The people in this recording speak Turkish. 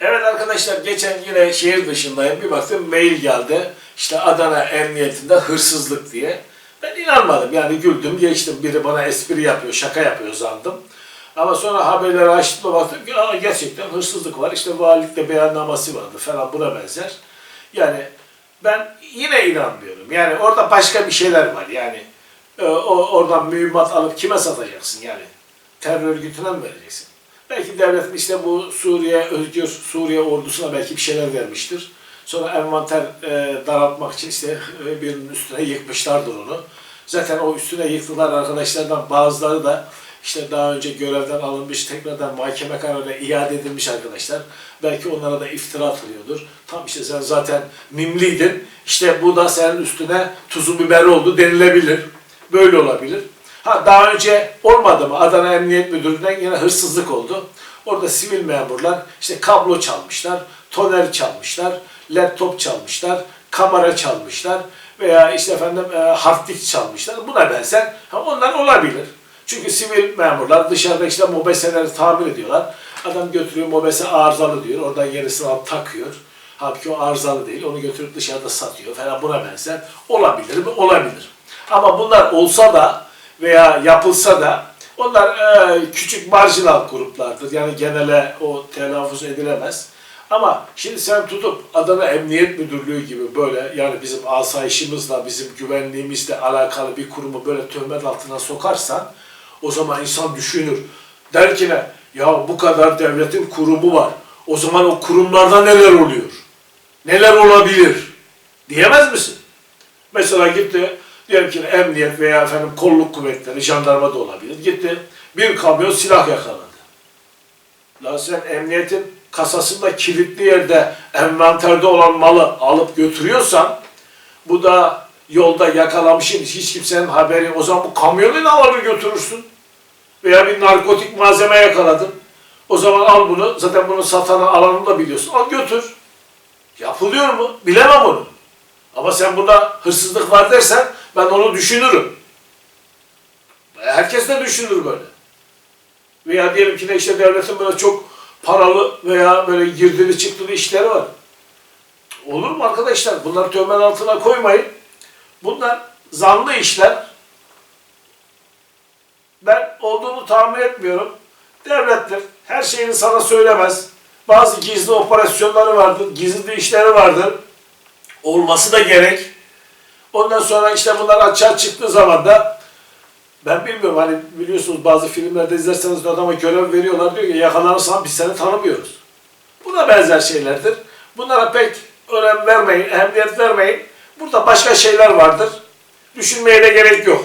Evet arkadaşlar geçen yine şehir dışındayım. Bir baktım mail geldi. İşte Adana Emniyetinde hırsızlık diye. Ben inanmadım yani güldüm geçtim. Biri bana espri yapıyor, şaka yapıyor sandım. Ama sonra haberleri açtım baktım ki Aa, gerçekten hırsızlık var. İşte valilikte beyannaması vardı falan buna benzer. Yani ben yine inanmıyorum. Yani orada başka bir şeyler var. Yani e, o, oradan mühimmat alıp kime satacaksın yani? Terör örgütüne mi vereceksin? Belki devletin işte bu Suriye, Özgür Suriye ordusuna belki bir şeyler vermiştir. Sonra envanter e, daraltmak için işte e, birinin üstüne yıkmışlardır onu. Zaten o üstüne yıktılar arkadaşlardan bazıları da işte daha önce görevden alınmış, tekrardan mahkeme kararıyla iade edilmiş arkadaşlar. Belki onlara da iftira atılıyordur. Tam işte sen zaten mimliydin. İşte bu da senin üstüne tuzu biber oldu denilebilir. Böyle olabilir. Ha daha önce olmadı mı? Adana Emniyet Müdürlüğü'nden yine hırsızlık oldu. Orada sivil memurlar işte kablo çalmışlar, toner çalmışlar, laptop çalmışlar, kamera çalmışlar veya işte efendim e, hard disk çalmışlar. Buna benzer. Ha, onlar olabilir. Çünkü sivil memurlar dışarıda işte mobeseleri tamir ediyorlar. Adam götürüyor mobese arızalı diyor. Oradan yenisini alıp takıyor. Halbuki o arızalı değil. Onu götürüp dışarıda satıyor falan buna benzer. Olabilir mi? Olabilir. Ama bunlar olsa da veya yapılsa da onlar e, küçük marjinal gruplardır. Yani genele o telaffuz edilemez. Ama şimdi sen tutup Adana Emniyet Müdürlüğü gibi böyle yani bizim asayişimizle, bizim güvenliğimizle alakalı bir kurumu böyle töhmet altına sokarsan o zaman insan düşünür. Der ki ne? Ya bu kadar devletin kurumu var. O zaman o kurumlarda neler oluyor? Neler olabilir? Diyemez misin? Mesela gitti diyelim ki emniyet veya efendim kolluk kuvvetleri, jandarma da olabilir. Gitti bir kamyon silah yakaladı. La sen emniyetin kasasında kilitli yerde envanterde olan malı alıp götürüyorsan bu da yolda yakalamışsın hiç kimsenin haberi o zaman bu kamyonu alır götürürsün. Veya bir narkotik malzeme yakaladın. O zaman al bunu. Zaten bunu satanı alanını da biliyorsun. Al götür. Yapılıyor mu? Bilemem onu. Ama sen burada hırsızlık var dersen ben onu düşünürüm. Herkes de düşünür böyle. Veya diyelim ki de işte devletin böyle çok paralı veya böyle girdili çıktılı işleri var. Olur mu arkadaşlar? Bunları tömen altına koymayın. Bunlar zanlı işler. Ben olduğunu tahmin etmiyorum. Devlettir. Her şeyini sana söylemez. Bazı gizli operasyonları vardır, gizli işleri vardır. Olması da gerek. Ondan sonra işte bunlar açığa çıktığı zaman da ben bilmiyorum hani biliyorsunuz bazı filmlerde izlerseniz adama görev veriyorlar diyor ki yakalanırsan biz seni tanımıyoruz. Buna benzer şeylerdir. Bunlara pek önem vermeyin, ehemmiyet vermeyin. Burada başka şeyler vardır. Düşünmeye de gerek yok.